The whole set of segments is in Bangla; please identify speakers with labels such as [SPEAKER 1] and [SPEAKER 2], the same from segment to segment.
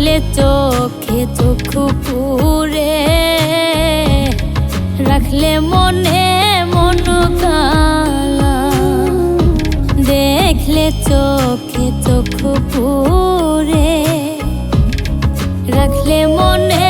[SPEAKER 1] দেখলে চোখে চোখু পুরে রাখলে মনে মন দেখলে চোখে চোখু পুরে রাখলে মনে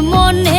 [SPEAKER 1] মন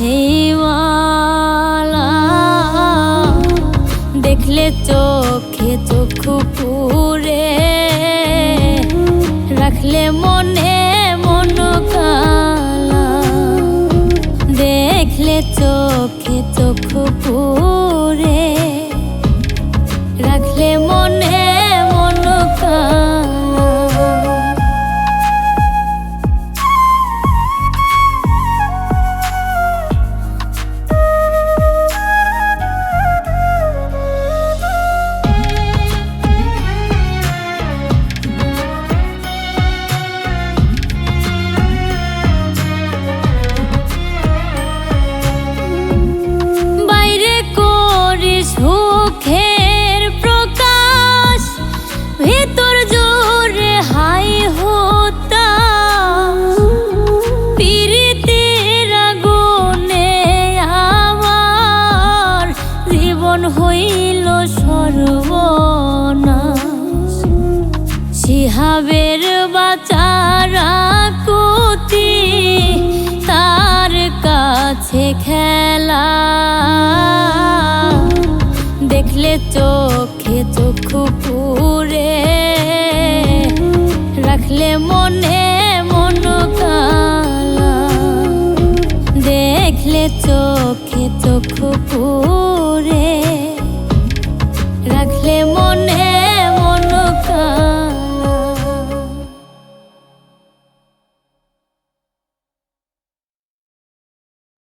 [SPEAKER 1] সেইওয়ালা দেখলে চোখে চোখ পুরে রাখলে মনে মন কালা দেখলে চোখে চোখ পুরে রাখলে মনে মন কালা খেলা দেখলে চোখে চোখ পুরে রাখলে মন